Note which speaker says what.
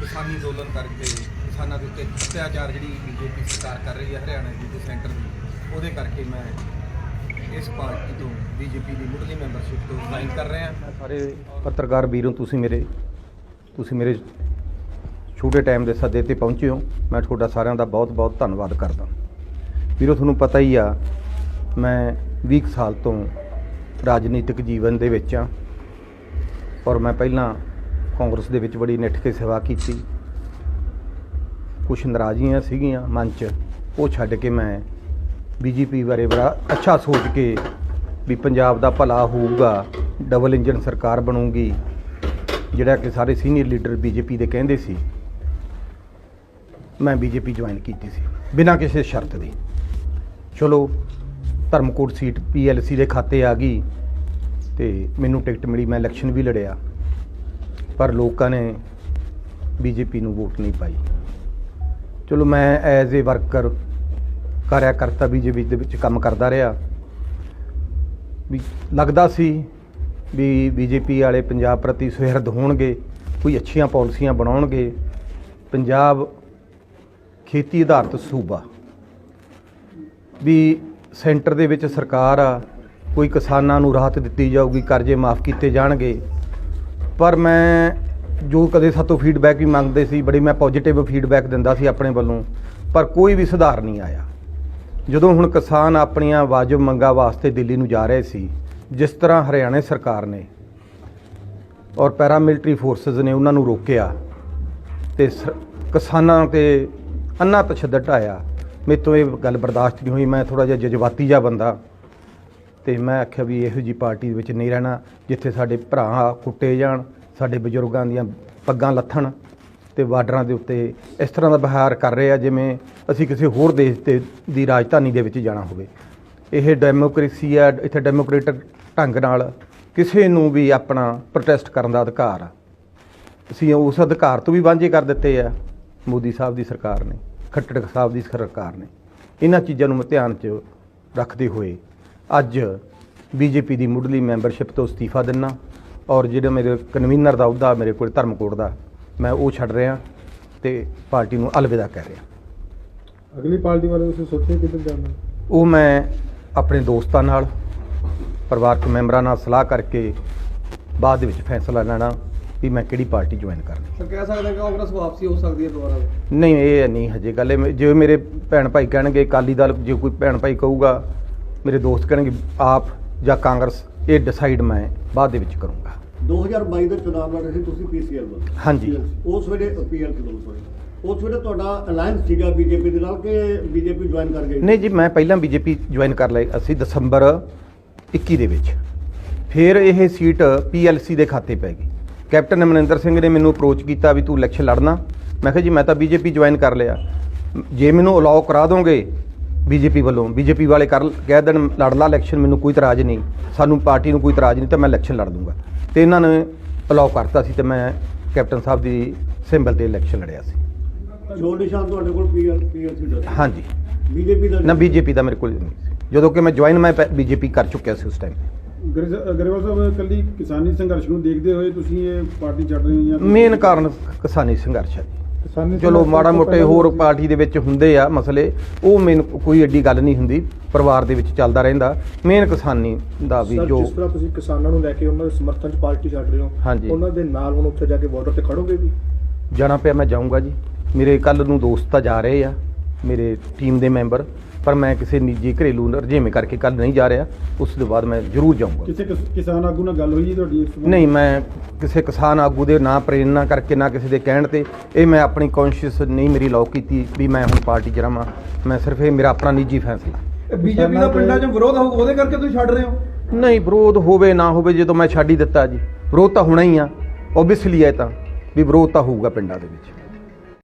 Speaker 1: ਕਿਸਾਨੀ ਅੰਦੋਲਨ ਕਰਕੇ, ਕਿਸਾਨਾਂ ਦੇ ਉੱਤੇ ਅਤਿਆਚਾਰ ਜਿਹੜੀ ਬੀਜੇਪੀ ਸਰਕਾਰ ਕਰ ਰਹੀ ਹੈ, ਹਰਿਆਣਾ ਦੀ ਤੇ ਸੈਂਟਰ ਦੀ, ਉਹਦੇ ਕਰਕੇ ਮੈਂ ਇਸ ਪਾਰਟੀ ਤੋਂ, ਬੀਜੇਪੀ ਦੀ ਮੁੱਢਲੀ ਮੈਂਬਰਸ਼ਿਪ ਤੋਂ ਰਿਜ਼ਾਈਨ ਕਰ ਰਿਹਾ। ਸਾਰੇ ਪੱਤਰਕਾਰ ਵੀਰੋ, ਤੁਸੀਂ ਮੇਰੇ ਤੁਸੀਂ ਮੇਰੇ ਛੋਟੇ ਟਾਈਮ ਦੇ ਸੱਦੇ ਤੇ ਪਹੁੰਚੇ ਹੋ। ਮੈਂ ਤੁਹਾਡਾ ਸਾਰਿਆਂ ਦਾ ਬਹੁਤ-ਬਹੁਤ ਧੰਨਵਾਦ ਕਰਦਾ। ਵੀਰੋ, ਤੁਹਾਨੂੰ ਪਤਾ ਹੀ ਆ, ਮੈਂ 20 ਸਾਲ ਤੋਂ ਰਾਜਨੀਤਿਕ ਜੀਵਨ ਦੇ ਵਿੱਚ ਆ ਔਰ ਮੈਂ ਪਹਿਲਾਂ ਕਾਂਗਰਸ ਦੇ ਵਿੱਚ ਬੜੀ ਨਿੱਠ ਕੇ ਸੇਵਾ ਕੀਤੀ। ਕੁਝ ਨਾਰਾਜ਼ੀਆਂ ਸੀਗੀਆਂ ਮਨ 'ਚ, ਉਹ ਛੱਡ ਕੇ ਮੈਂ ਬੀਜੇਪੀ ਬਾਰੇ ਬੜਾ ਅੱਛਾ ਸੋਚ ਕੇ ਵੀ ਪੰਜਾਬ ਦਾ ਭਲਾ ਹੋਊਗਾ ਡਬਲ ਇੰਜਨ ਸਰਕਾਰ ਬਣੂਗੀ, ਜਿਹੜਾ ਕਿ ਸਾਰੇ ਸੀਨੀਅਰ ਲੀਡਰ ਬੀਜੇਪੀ ਦੇ ਕਹਿੰਦੇ ਸੀ। ਮੈਂ ਬੀਜੇਪੀ ਜੁਆਇਨ ਕੀਤੀ ਸੀ, ਬਿਨਾਂ ਕਿਸੇ ਸ਼ਰਤ ਦੇ। ਚਲੋ, ਧਰਮਕੋਟ ਸੀਟ ਪੀਐਲਸੀ ਦੇ ਖਾਤੇ ਆ ਗਈ ਤੇ ਮੈਨੂੰ ਟਿਕਟ ਮਿਲੀ, ਮੈਂ ਇਲੈਕਸ਼ਨ ਵੀ ਲੜਿਆ। ਪਰ ਲੋਕਾਂ ਨੇ ਬੀਜੇਪੀ ਨੂੰ ਵੋਟ ਨਹੀਂ ਪਾਈ। ਚਲੋ ਮੈਂ ਐਜ਼ ਏ ਵਰਕਰ ਕਾਰਿਆਕਰਤਾ ਬੀਜੇਪੀ ਦੇ ਵਿੱਚ ਕੰਮ ਕਰਦਾ ਰਿਹਾ। ਵੀ ਲੱਗਦਾ ਸੀ ਵੀ ਬੀਜੇਪੀ ਵਾਲੇ ਪੰਜਾਬ ਪ੍ਰਤੀ ਸੁਹਿਰਦ ਹੋਣਗੇ, ਕੋਈ ਅੱਛੀਆਂ ਪਾਲਿਸੀਆਂ ਬਣਾਉਣਗੇ। ਪੰਜਾਬ ਖੇਤੀ ਆਧਾਰਿਤ ਸੂਬਾ। ਵੀ ਸੈਂਟਰ ਦੇ ਵਿੱਚ ਸਰਕਾਰ ਆ, ਕੋਈ ਕਿਸਾਨਾਂ ਨੂੰ ਰਾਹਤ ਦਿੱਤੀ ਜਾਊਗੀ, ਕਰਜ਼ੇ ਮਾਫ ਕੀਤੇ ਜਾਣਗੇ। ਪਰ ਮੈਂ ਜੋ ਕਦੇ ਸਾਤੋਂ ਫੀਡਬੈਕ ਵੀ ਮੰਗਦੇ ਸੀ, ਬੜੀ ਮੈਂ ਪੋਜੀਟਿਵ ਫੀਡਬੈਕ ਦਿੰਦਾ ਸੀ ਆਪਣੇ ਵੱਲੋਂ, ਪਰ ਕੋਈ ਵੀ ਸੁਧਾਰ ਨਹੀਂ ਆਇਆ। ਜਦੋਂ ਹੁਣ ਕਿਸਾਨ ਆਪਣੀਆਂ ਵਾਜਬ ਮੰਗਾਂ ਵਾਸਤੇ ਦਿੱਲੀ ਨੂੰ ਜਾ ਰਹੇ ਸੀ, ਜਿਸ ਤਰ੍ਹਾਂ ਹਰਿਆਣਾ ਸਰਕਾਰ ਨੇ ਔਰ ਪੈਰਾਮਿਲਟਰੀ ਫੋਰਸਸ ਨੇ ਉਹਨਾਂ ਨੂੰ ਰੋਕਿਆ ਤੇ ਸ- ਕਿਸਾਨਾਂ ਤੇ ਅੰਨਾ ਤਸ਼ੱਦਦ ਆਇਆ ਮੇਰੇ ਤੋਂ ਇਹ ਗੱਲ ਬਰਦਾਸ਼ਤ ਨਹੀਂ ਹੋਈ, ਮੈਂ ਥੋੜਾ ਜਿਹਾ ਜਜ਼ਬਾਤੀ ਜਿਹਾ ਬੰਦਾ। ਤੇ ਮੈਂ ਆਖਿਆ ਵੀ ਇਹੋ ਜੀ ਪਾਰਟੀ ਦੇ ਵਿੱਚ ਨਹੀਂ ਰਹਿਣਾ, ਜਿੱਥੇ ਸਾਡੇ ਭਰਾ ਕੁੱਟੇ ਜਾਣ, ਸਾਡੇ ਬਜ਼ੁਰਗਾਂ ਦੀਆਂ ਪੱਗਾਂ ਲੱਥਣ ਤੇ ਬਾਰਡਰਾਂ ਦੇ ਉੱਤੇ ਇਸ ਤਰ੍ਹਾਂ ਦਾ ਵਿਹਾਰ ਕਰ ਰਹੇ ਆ ਜਿਵੇਂ ਅਸੀਂ ਕਿਸੇ ਹੋਰ ਦੇਸ਼ ਤੇ ਦੀ ਰਾਜਧਾਨੀ ਦੇ ਵਿੱਚ ਜਾਣਾ ਹੋਵੇ। ਇਹ ਡੈਮੋਕ੍ਰੇਸੀ ਆ ਇੱਥੇ ਡੈਮੋਕ੍ਰੇਟਿਕ ਢੰਗ ਨਾਲ ਕਿਸੇ ਨੂੰ ਵੀ ਆਪਣਾ ਪ੍ਰੋਟੈਸਟ ਕਰਨ ਦਾ ਅਧਿਕਾਰ ਆ। ਅਸੀਂ ਉਸ ਅਧਿਕਾਰ ਤੋਂ ਵੀ ਵਾਂਝੇ ਕਰ ਦਿੱਤੇ ਆ, ਮੋਦੀ ਸਾਹਿਬ ਦੀ ਸਰਕਾਰ ਨੇ, ਖੱਟੜ ਸਾਹਿਬ ਦੀ ਸਰਕਾਰ ਨੇ। ਇਹਨਾਂ ਚੀਜ਼ਾਂ ਨੂੰ ਧਿਆਨ 'ਚ ਰੱਖਦੇ ਹੋਏ ਅੱਜ ਬੀਜੇਪੀ ਦੀ ਮੁੱਢਲੀ ਮੈਂਬਰਸ਼ਿਪ ਤੋਂ ਅਸਤੀਫਾ ਦਿੰਨਾ ਔਰ ਜਿਹੜਾ ਮੇਰੇ ਕਨਵੀਨਰ ਦਾ ਅਹੁਦਾ ਮੇਰੇ ਕੋਲ ਧਰਮਕੋਟ ਦਾ ਮੈਂ ਉਹ ਛੱਡ ਰਿਹਾ ਤੇ ਪਾਰਟੀ ਨੂੰ ਅਲਵਿਦਾ ਕਹਿ ਰਿਹਾ।
Speaker 2: ਅਗਲੀ ਪਾਰਟੀ ਬਾਰੇ ਤੁਸੀਂ ਸੋਚਿਆ ਕਿੱਧਰ ਜਾਣਾ?
Speaker 1: ਉਹ ਮੈਂ ਆਪਣੇ ਦੋਸਤਾਂ ਨਾਲ ਪਰਿਵਾਰਕ ਮੈਂਬਰਾਂ ਨਾਲ ਸਲਾਹ ਕਰਕੇ ਬਾਅਦ ਦੇ ਵਿੱਚ ਫੈਸਲਾ ਲੈਣਾ ਵੀ ਮੈਂ ਕਿਹੜੀ ਪਾਰਟੀ ਜੁਆਇਨ ਕਰਨੀ।
Speaker 2: ਸਰ ਕਹਿ ਸਕਦੇ ਕਿ ਕਾਂਗਰਸ ਵਾਪਸੀ ਹੋ ਸਕਦੀ ਹੈ ਦੁਬਾਰਾ?
Speaker 1: ਨਹੀਂ ਇਹ ਨਹੀਂ ਹਜੇ ਗੱਲ ਇਹ ਜੇ ਮੇਰੇ ਭੈਣ ਭਾਈ ਕਹਿਣਗੇ ਅਕਾਲੀ ਦਲ ਜੇ ਕੋਈ ਭੈਣ ਭਾਈ ਕਹੂਗਾ ਮੇਰੇ ਦੋਸਤ ਕਹਿਣਗੇ ਆਪ ਜਾਂ ਕਾਂਗਰਸ ਇਹ ਡਿਸਾਈਡ ਮੈਂ ਬਾਅਦ ਦੇ ਵਿੱਚ ਕਰੂੰਗਾ।
Speaker 3: 2022 ਦੇ ਚੁਣਾਵ ਲੜ ਰਹੇ ਸੀ ਤੁਸੀਂ ਪੀਸੀਐਲ ਵੱਲ।
Speaker 1: ਹਾਂਜੀ।
Speaker 3: ਉਸ ਵੇਲੇ ਪੀਐਲ ਵੱਲੋਂ ਸੋਰੀ। ਉਸ ਵੇਲੇ ਤੁਹਾਡਾ ਅਲਾਈਅੰਸ ਸੀਗਾ ਬੀਜੇਪੀ ਦੇ ਨਾਲ ਕਿ ਬੀਜੇਪੀ ਜੁਆਇਨ ਕਰ ਗਈ
Speaker 1: ਨਹੀਂ ਜੀ ਮੈਂ ਪਹਿਲਾਂ ਬੀਜੇਪੀ ਜੁਆਇਨ ਕਰ ਲਈ ਅਸੀਂ ਦਸੰਬਰ 21 ਦੇ ਵਿੱਚ। ਫਿਰ ਇਹ ਸੀਟ ਪੀਐਲਸੀ ਦੇ ਖਾਤੇ ਪੈ ਗਈ। ਕੈਪਟਨ ਅਮਰਿੰਦਰ ਸਿੰਘ ਨੇ ਮੈਨੂੰ ਅਪਰੋਚ ਕੀਤਾ ਵੀ ਤੂੰ ਇਲੈਕਸ਼ਨ ਲੜਨਾ। ਮੈਂ ਕਿਹਾ ਜੀ ਮੈਂ ਤਾਂ ਬੀਜੇਪੀ ਜੁਆਇਨ ਕਰ ਲਿਆ। ਜੇ ਮੈਨੂੰ ਅਲਾਉ ਕਰਾ ਦੋਗੇ ਬੀਜੇਪੀ ਵੱਲੋਂ। ਬੀਜੇਪੀ ਵਾਲੇ ਕਰ ਕਹਿ ਦੇਣ ਲੜ ਲਾ ਇਲੈਕਸ਼ਨ ਮੈਨੂੰ ਕੋਈ ਇਤਰਾਜ਼ ਨਹੀਂ। ਸਾਨੂੰ ਪਾਰਟੀ ਨੂੰ ਕੋਈ ਇਤਰਾਜ਼ ਨਹੀਂ ਤਾਂ ਮੈਂ ਇਲੈਕਸ਼ਨ ਲੜ ਦੂੰਗਾ। ਤੇ ਇਹਨਾਂ ਨੇ ਅਲਾਉ ਕਰਤਾ ਸੀ ਤੇ ਮੈਂ ਕੈਪਟਨ ਸਾਹਿਬ ਦੀ ਸਿੰਬਲ ਤੇ ਇਲੈਕਸ਼ਨ ਲੜਿਆ ਸੀ।
Speaker 3: ਚੋਣ ਨਿਸ਼ਾਨ ਤੁਹਾਡੇ ਕੋਲ ਪੀਐਲ ਪੀਐਲਸੀ ਦਾ
Speaker 1: ਹਾਂਜੀ।
Speaker 3: ਬੀਜੇਪੀ ਦਾ
Speaker 1: ਨਾ ਬੀਜੇਪੀ ਦਾ ਮੇਰੇ ਕੋਲ ਨਹੀਂ ਸੀ। ਜਦੋਂ ਕਿ ਮੈਂ ਜੁਆਇਨ ਮੈਂ ਬੀਜੇਪੀ ਕਰ ਚੁੱਕਿਆ ਸੀ ਉਸ ਟਾਈਮ
Speaker 2: ਗਰੇਵਾਲ ਸਾਹਿਬ ਕੱਲੀ ਕਿਸਾਨੀ ਸੰਘਰਸ਼ ਨੂੰ ਦੇਖਦੇ ਹੋਏ ਤੁਸੀਂ ਇਹ ਪਾਰਟੀ ਛੱਡ ਰਹੇ ਹੋ ਜਾਂ
Speaker 1: ਮੇਨ ਕਾਰਨ ਕਿਸਾਨੀ ਸੰਘਰਸ਼ ਹੈ।
Speaker 2: ਕਿਸਾਨੀ
Speaker 1: ਚਲੋ ਮਾੜਾ ਮੋਟੇ ਹੋਰ ਪਾਰਟੀ ਦੇ ਵਿੱਚ ਹੁੰਦੇ ਆ ਮਸਲੇ ਉਹ ਮੈਨੂੰ ਕੋਈ ਐਡੀ ਗੱਲ ਨਹੀਂ ਹੁੰਦੀ ਪਰਿਵਾਰ ਦੇ ਵਿੱਚ ਚੱਲਦਾ ਰਹਿੰਦਾ ਮੇਨ ਕਿਸਾਨੀ ਦਾ ਵੀ ਜੋ
Speaker 4: ਜਿਸ ਤਰ੍ਹਾਂ ਤੁਸੀਂ ਕਿਸਾਨਾਂ ਨੂੰ ਲੈ ਕੇ ਉਹਨਾਂ ਦੇ ਸਮਰਥਨ 'ਚ ਪਾਰਟੀ ਛੱਡ ਰਹੇ ਹੋ
Speaker 1: ਹਾਂਜੀ।
Speaker 4: ਉਹਨਾਂ ਦੇ ਨਾਲ ਹੁਣ ਉੱਥੇ ਜਾ ਕੇ ਬਾਰਡਰ ਤੇ ਖੜੋਗੇ ਵੀ?
Speaker 1: ਜਾਣਾ ਪਿਆ ਮੈਂ ਜਾਊਂਗਾ ਜੀ। ਮੇਰੇ ਕੱਲ ਨੂੰ ਦੋਸਤ ਤਾਂ ਜਾ ਰਹੇ ਆ। ਮੇਰੇ ਟੀਮ ਦੇ ਮੈਂਬਰ ਪਰ ਮੈਂ ਕਿਸੇ ਨਿੱਜੀ ਘਰੇਲੂ ਰਜੇਵੇਂ ਕਰਕੇ ਕੱਲ ਨਹੀਂ ਜਾ ਰਿਹਾ ਉਸ ਤੋਂ ਬਾਅਦ ਮੈਂ ਜ਼ਰੂਰ ਜਾਊਂਗਾ।
Speaker 2: ਕਿਸੇ ਕਿਸ- ਕਿਸਾਨ ਆਗੂ ਨਾਲ ਗੱਲ ਹੋਈ ਜੀ ਤੁਹਾਡੀ ਇਸ ਸੰਬੰਧ?
Speaker 1: ਨਹੀਂ ਮੈਂ ਕਿਸੇ ਕਿਸਾਨ ਆਗੂ ਦੇ ਨਾ ਪ੍ਰੇਰਨਾ ਕਰਕੇ ਨਾ ਕਿਸੇ ਦੇ ਕਹਿਣ ਤੇ ਇਹ ਮੈਂ ਆਪਣੀ ਕੌਨਸ਼ੀਅਸ ਨਹੀਂ ਮੇਰੀ ਲੌ ਕੀਤੀ ਵੀ ਮੈਂ ਹੁਣ ਪਾਰਟੀ 'ਚ ਰਵਾਂ। ਮੈਂ ਸਿਰਫ ਇਹ ਮੇਰਾ ਆਪਣਾ ਨਿੱਜੀ ਫੈਸਲਾ।
Speaker 2: ਬੀਜੇਪੀ ਦਾ ਪਿੰਡਾਂ 'ਚ ਵਿਰੋਧ ਹੋਊਗਾ ਉਹਦੇ ਕਰਕੇ ਤੁਸੀਂ ਛੱਡ ਰਹੇ ਹੋ?
Speaker 1: ਨਹੀਂ ਵਿਰੋਧ ਹੋਵੇ ਨਾ ਹੋਵੇ ਜਦੋਂ ਮੈਂ ਛੱਡ ਹੀ ਦਿੱਤਾ ਜੀ। ਵਿਰੋਧ ਤਾਂ ਹੋਣਾ ਹੀ ਆ। ਓਬਵੀਅਸਲੀ ਹੈ ਤਾਂ ਵੀ ਵਿਰੋਧ ਤਾਂ ਹੋਊਗਾ ਪਿੰਡਾਂ ਦੇ ਵਿੱਚ।